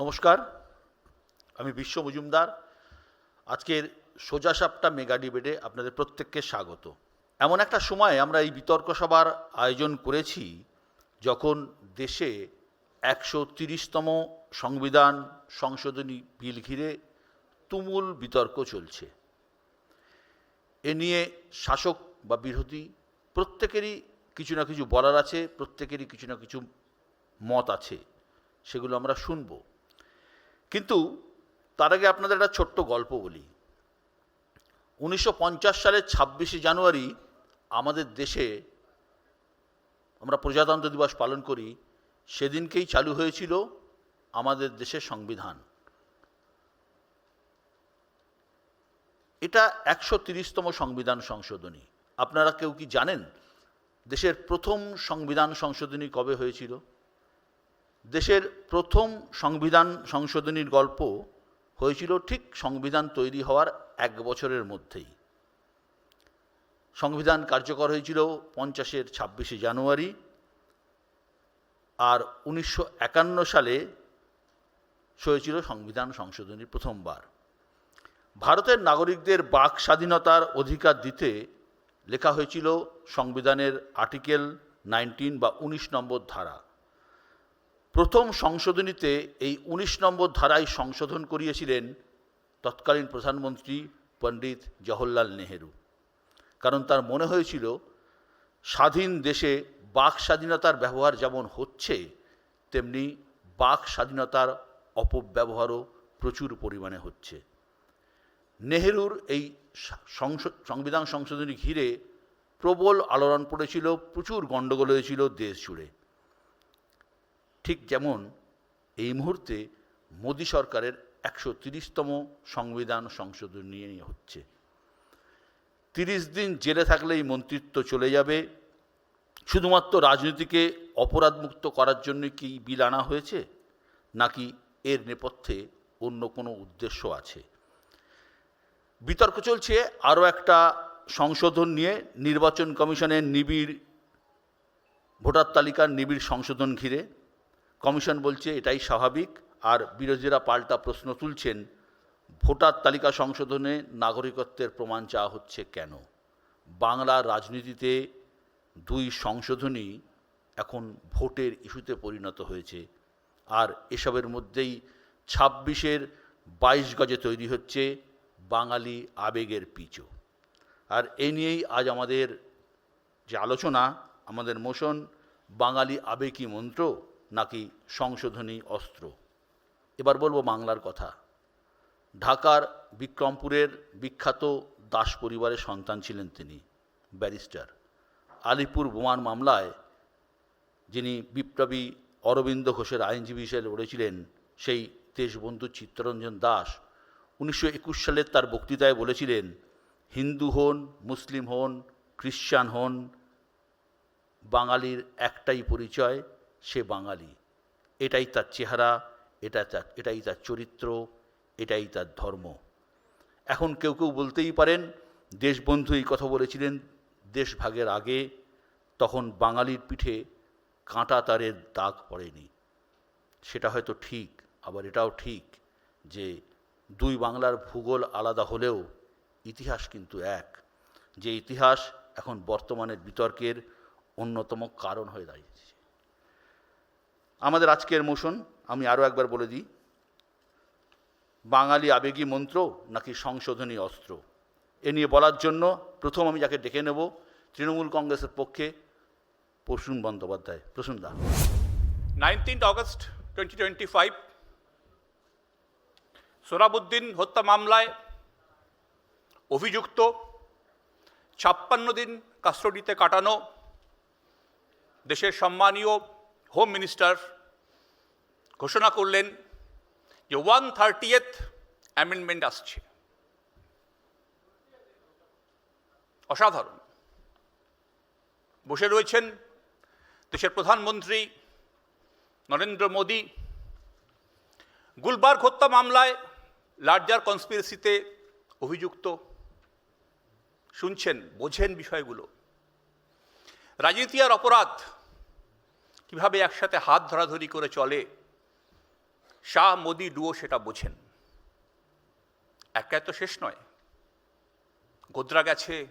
নমস্কার, আমি বিশ্ব মজুমদার। আজকের সোজাসাপটা মেগা ডিবেটে আপনাদের প্রত্যেককে স্বাগত। এমন একটা সময় আমরা এই বিতর্ক সভার আয়োজন করেছি যখন দেশে একশো তিরিশতম সংবিধান সংশোধনী বিল ঘিরে তুমুল বিতর্ক চলছে। এ নিয়ে শাসক বা বিরোধী প্রত্যেকেরই কিছু না কিছু বলার আছে, প্রত্যেকেরই কিছু না কিছু মত আছে, সেগুলো আমরা শুনব। কিন্তু তার আগে আপনাদের একটা ছোট্ট গল্প বলি। উনিশশো পঞ্চাশ সালের ছাব্বিশে জানুয়ারি আমাদের দেশে আমরা প্রজাতন্ত্র দিবস পালন করি। সেদিনকেই চালু হয়েছিল আমাদের দেশের সংবিধান। এটা একশো তিরিশতম সংবিধান সংশোধনী। আপনারা কেউ কি জানেন দেশের প্রথম সংবিধান সংশোধনী কবে হয়েছিল? দেশের প্রথম সংবিধান সংশোধনীর গল্প হয়েছিল ঠিক সংবিধান তৈরি হওয়ার এক বছরের মধ্যেই। সংবিধান কার্যকর হয়েছিল পঞ্চাশের ছাব্বিশে জানুয়ারি আর উনিশশো একান্ন সালে হয়েছিল সংবিধান সংশোধনী প্রথমবার। ভারতের নাগরিকদের বাক স্বাধীনতার অধিকার দিতে লেখা হয়েছিল সংবিধানের আর্টিকেল নাইনটিন বা উনিশ নম্বর ধারা। প্রথম সংশোধনীতে এই উনিশ নম্বর ধারায় সংশোধন করিয়েছিলেন তৎকালীন প্রধানমন্ত্রী পণ্ডিত জওহরলাল নেহেরু। কারণ তার মনে হয়েছিল, স্বাধীন দেশে বাক স্বাধীনতার ব্যবহার যেমন হচ্ছে, তেমনি বাক স্বাধীনতার অপব্যবহারও প্রচুর পরিমাণে হচ্ছে। নেহেরুর এই সংবিধান সংশোধনী ঘিরে প্রবল আলোড়ন পড়েছিল, প্রচুর গণ্ডগোল হয়েছিল দেশ জুড়ে। ঠিক যেমন এই মুহূর্তে মোদী সরকারের একশো তিরিশতম সংবিধান সংশোধন নিয়ে হচ্ছে। তিরিশ দিন জেলে থাকলেই মন্ত্রিত্ব চলে যাবে। শুধুমাত্র রাজনীতিকে অপরাধমুক্ত করার জন্য কি বিল আনা হয়েছে? নাকি এর নেপথ্যে অন্য কোনো উদ্দেশ্য আছে? বিতর্ক চলছে আরও একটা সংশোধন নিয়ে। নির্বাচন কমিশনের নিবিড় ভোটার তালিকার নিবিড় সংশোধন ঘিরে কমিশন বলছে এটাই স্বাভাবিক, আর বিরোধীরা পাল্টা প্রশ্ন তুলছেন, ভোটার তালিকা সংশোধনে নাগরিকত্বের প্রমাণ চাওয়া হচ্ছে কেন? বাংলার রাজনীতিতে দুই সংশোধনী এখন ভোটের ইস্যুতে পরিণত হয়েছে, আর এসবের মধ্যেই ছাব্বিশের বাইশ গজে তৈরি হচ্ছে বাঙালি আবেগের পিচো। আর এই নিয়েই আজ আমাদের যে আলোচনা, আমাদের মোশন, বাঙালি আবেগী মন্ত্র নাকি সংশোধনী অস্ত্র? এবার বলব বাংলার কথা। ঢাকার বিক্রমপুরের বিখ্যাত দাস পরিবারের সন্তান ছিলেন তিনি, ব্যারিস্টার। আলিপুর বোমান মামলায় যিনি বিপ্লবী অরবিন্দ ঘোষের আইনজীবী হিসেবে লড়েছিলেন, সেই দেশবন্ধু চিত্তরঞ্জন দাস উনিশশো একুশ সালের তার বক্তৃতায় বলেছিলেন, হিন্দু হন, মুসলিম হন, খ্রিশ্চান হন, বাঙালির একটাই পরিচয় সে বাঙালি। এটাই তার চেহারা, এটা তার, এটাই তার চরিত্র, এটাই তার ধর্ম। এখন কেউ কেউ বলতেই পারেন, দেশবন্ধু এই কথা বলেছিলেন দেশ ভাগের আগে, তখন বাঙালির পিঠে কাঁটা তারের দাগ পড়েনি। সেটা হয়তো ঠিক, আবার এটাও ঠিক যে দুই বাংলার ভূগোল আলাদা হলেও ইতিহাস কিন্তু এক। যে ইতিহাস এখন বর্তমানের বিতর্কের অন্যতম কারণ হয়ে দাঁড়িয়েছে। আমাদের আজকের মোশন, আমি আরও একবার বলে দিই, বাঙালি আবেগী মন্ত্র নাকি সংশোধনী অস্ত্র? এ নিয়ে বলার জন্য প্রথম আমি যাকে ডেকে নেব, তৃণমূল কংগ্রেসের পক্ষে প্রসূন বন্দ্যোপাধ্যায়। প্রসূন দা। Nineteenth August twenty twenty five Sohrabuddin হত্যা মামলায় অভিযুক্ত, ছাপ্পান্ন দিন কাস্টডিতে কাটানো, দেশের সম্মানীয় হোম মিনিস্টার ঘোষণা করলেন যে ওয়ান থার্টিয়েথ অ্যামেন্ডমেন্ট আসছে। অসাধারণ। বসে রয়েছেন দেশের প্রধানমন্ত্রী নরেন্দ্র মোদী। গুলবার্গ হত্যা মামলায় লার্জার কনস্পিরেসিতে অভিযুক্ত। শুনছেন, বোঝেন বিষয়গুলো। রাজনীতি আর অপরাধ কীভাবে একসাথে হাত ধরাধরি করে চলে শাহ মোদি ডুও সেটা বোঝেন। একাই তো শেষ নয়। গোদ্রা গেছে,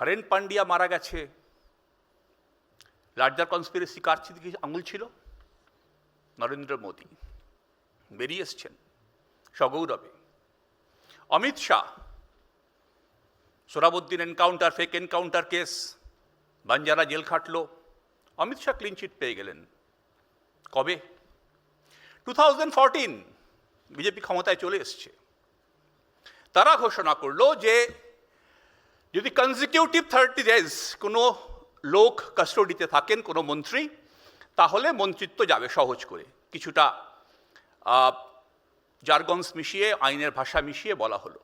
হরেন পান্ডিয়া মারা গেছে। লার্জার কনস্পিরেসি কার দিকে আঙুল ছিল? নরেন্দ্র মোদী। বেরিয়ে এসছেন সগৌরবে। Amit Shah Sohrabuddin encounter fake encounter case, Vanzara jail খাটলো। Amit Shah clean chit পেয়ে গেলেন। কবে? টু থাউজেন্ড ফোরটিন বিজেপি ক্ষমতায় চলে এসছে। তারা ঘোষণা করল যে যদি কনজিকিউটিভ থার্টি ডেজ কোনো লোক কাস্টডিতে থাকেন, কোনো মন্ত্রী, তাহলে মন্ত্রিত্ব যাবে সহজ করে। কিছুটা জার্গনস মিশিয়ে, আইনের ভাষা মিশিয়ে বলা হলো।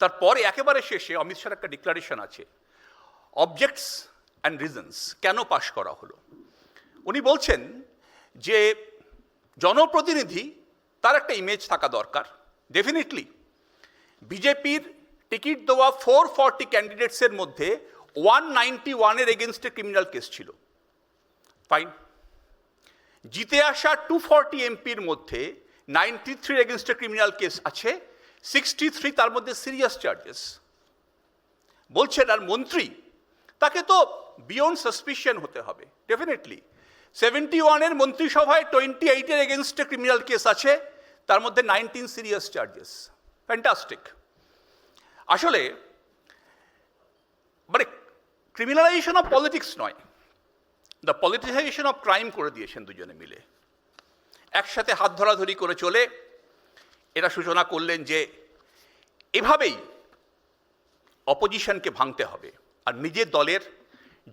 তারপরে একেবারে শেষে অমিত শাহর একটা ডিক্লারেশন আছে। অবজেক্টস অ্যান্ড রিজনস কেন পাশ করা হলো? উনি বলছেন যে জনপ্রতিনিধি, তার একটা ইমেজ থাকা দরকার। ডেফিনেটলি বিজেপির টিকিট দেওয়া ফোর ফর্টি ক্যান্ডিডেটসের মধ্যে ওয়ান নাইনটি ওয়ানের এগেনস্টে ক্রিমিনাল কেস ছিল। ফাইন জিতে আসা টু ফর্টি এমপির মধ্যে নাইনটি থ্রির এগেনস্টে ক্রিমিনাল কেস আছে সিক্সটি থ্রি তার মধ্যে সিরিয়াস চার্জেস বলছেন, আর মন্ত্রী, তাকে তো বিয়ন্ড সাসপিশন হতে হবে ডেফিনেটলি সেভেন্টি ওয়ানের মন্ত্রিসভায় টোয়েন্টি এইটের এগেনস্টে ক্রিমিনাল কেস আছে, তার মধ্যে নাইনটিন সিরিয়াস চার্জেস ফ্যান্টাস্টিক আসলে মানে ক্রিমিনালাইজেশন অফ পলিটিক্স নয় দ্য পলিটিসাইজেশন অফ ক্রাইম করে দিয়েছেন দুজনে মিলে। একসাথে হাত ধরাধরি করে চলে, এরা সূচনা করলেন যে এভাবেই অপোজিশনকে ভাঙতে হবে, আর নিজের দলের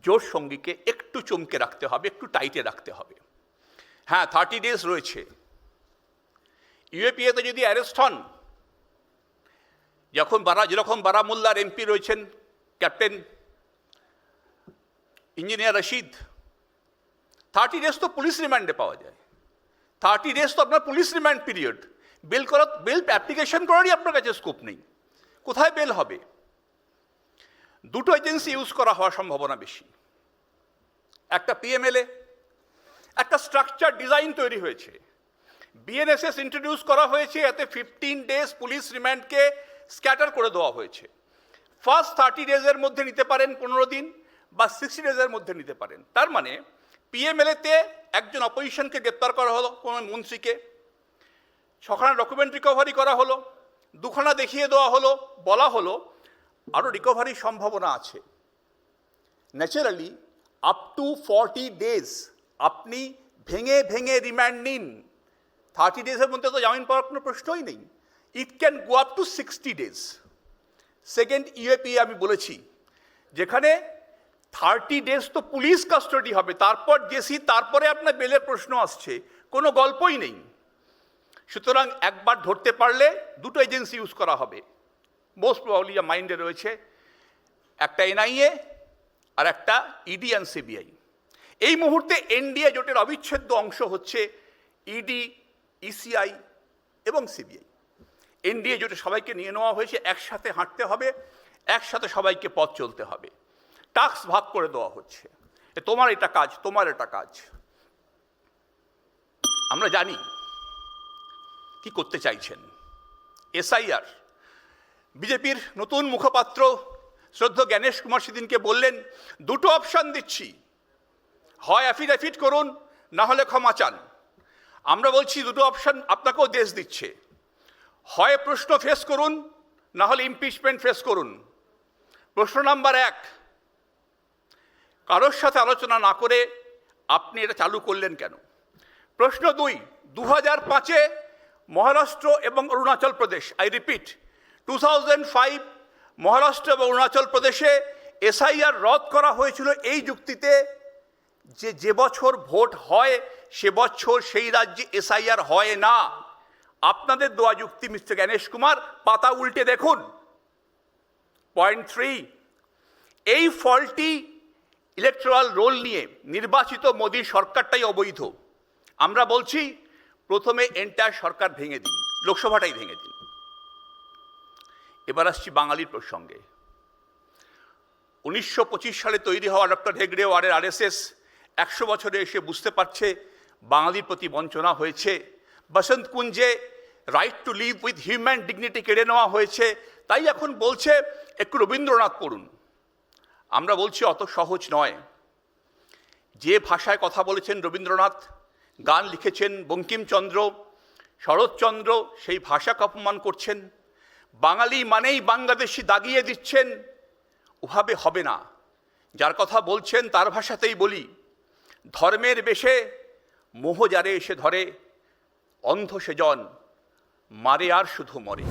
জোর সঙ্গীকে একটু চমকে রাখতে হবে, একটু টাইটে রাখতে হবে। হ্যাঁ থার্টি ডেজ রয়েছে। ইউএপিএতে যদি অ্যারেস্ট হন, যখন বারা, যেরকম বারামুল্লার এমপি রয়েছেন, captain engineer Rashid thirty days তো পুলিশ রিমান্ডে পাওয়া যায়। থার্টি ডেজ তো আপনার পুলিশ রিমান্ড পিরিয়ড। বেল করা, বেল অ্যাপ্লিকেশন করারই আপনার কাছে স্কোপ নেই। কোথায় বেল হবে? দুটো এজেন্সি ইউজ করা হওয়ার সম্ভাবনা বেশি। একটা পিএমএলএ একটা স্ট্রাকচার ডিজাইন তৈরি হয়েছে। বিএনএসএস ইন্ট্রোডিউস করা হয়েছে, এতে ফিফটিন ডেজ পুলিশ রিমান্ডকে স্ক্যাটার করে দেওয়া হয়েছে। ফার্স্ট থার্টি ডেজের মধ্যে নিতে পারেন পনেরো দিন, বা সিক্সটি ডেজের মধ্যে নিতে পারেন। তার মানে পিএমএলএতে একজন অপোজিশনকে গ্রেপ্তার করা হলো, কোনো মন্ত্রীকে। ছখানা ডকুমেন্ট রিকভারি করা হলো, দুখানা দেখিয়ে দেওয়া হলো, বলা হলো আরও রিকভারির সম্ভাবনা আছে। Naturally up to forty days আপনি ভেঙে ভেঙে রিমান্ড নিন। থার্টি ডেজের মধ্যে তো জামিন পাওয়ার কোনো প্রশ্নই নেই। It can go up to sixty days second UAP আমি বলেছি, যেখানে থার্টি ডেজ তো পুলিশ কাস্টডি হবে, তারপর জেসি তারপরে আপনার বেলের প্রশ্ন আসছে, কোনো গল্পই নেই। সুতরাং একবার ধরতে পারলে দুটো এজেন্সি ইউজ করা হবে। মোস্ট প্রবলি যা মাইন্ডে রয়েছে, একটা এনআইএ আর একটা ইডি অ্যান্ড সিবিআই এই মুহূর্তে এনডিএ জোটের অবিচ্ছেদ্য অংশ হচ্ছে ইডি ইসিআই এবং সিবিআই এনডিএ জোটে সবাইকে নিয়ে নেওয়া হয়েছে, একসাথে হাঁটতে হবে, একসাথে সবাইকে পথ চলতে হবে। টাস্ক ভাগ করে দেওয়া হচ্ছে। তোমার এটা কাজ, তোমার এটা কাজ। আমরা জানি কি করতে চাইছেন। এসআইআর বিজেপির নতুন মুখপাত্র শ্রদ্ধ জ্ঞানেশ কুমার সেদিনকে বললেন, দুটো অপশান দিচ্ছি। হয় অ্যাফিডেভিট করুন, না হলে ক্ষমা চান। আমরা বলছি, দুটো অপশান আপনাকেও দেশ দিচ্ছে। হয় প্রশ্ন ফেস করুন, না হলে ইমপিচমেন্ট ফেস করুন। প্রশ্ন নাম্বার এক, কারোর সাথে আলোচনা না করে আপনি এটা চালু করলেন কেন? প্রশ্ন দুই দু হাজার পাঁচে মহারাষ্ট্র এবং Arunachal Pradesh I repeat two thousand five Maharashtra এবং অরুণাচল প্রদেশে এসআইআর রদ করা হয়েছিল এই যুক্তিতে যে যে বছর ভোট হয়, সে বছর সেই রাজ্যে এসআইআর হয় না। আপনাদের দোয়া যুক্তি, মিস্টার জ্ঞানেশ কুমার, পাতা উল্টে দেখুন। পয়েন্ট থ্রি এই ফলটি ইলেকট্রাল রোল নিয়ে নির্বাচিত মোদী সরকারটাই অবৈধ। আমরা বলছি, প্রথমে এন্টার সরকার ভেঙে দিন, লোকসভাটাই ভেঙে দিন। এবার আসছি বাঙালির প্রসঙ্গে। উনিশশো পঁচিশ সালে তৈরি হওয়া ডক্টর হেগড়ে ওয়ারের আরএসএস একশো বছরে এসে বুঝতে পারছে বাঙালির প্রতি বঞ্চনা হয়েছে। বসন্ত কুঞ্জে right to live with human dignity কেড়ে নেওয়া হয়েছে। তাই এখন বলছে একটু রবীন্দ্রনাথ পড়ুন। আমরা বলছি অত সহজ নয়। যে ভাষায় কথা বলেছেন রবীন্দ্রনাথ, গান লিখেছেন বঙ্কিমচন্দ্র, শরৎচন্দ্র, সেই ভাষাকে অপমান করছেন। বাঙালি মানেই বাংলাদেশি দাগিয়ে দিচ্ছেন। ওভাবে হবে না। যার কথা বলছেন তার ভাষাতেই বলি। ধর্মের বেশে মোহ যারে এসে ধরে, অন্ধ সেজন মারে আর শুধু মরে।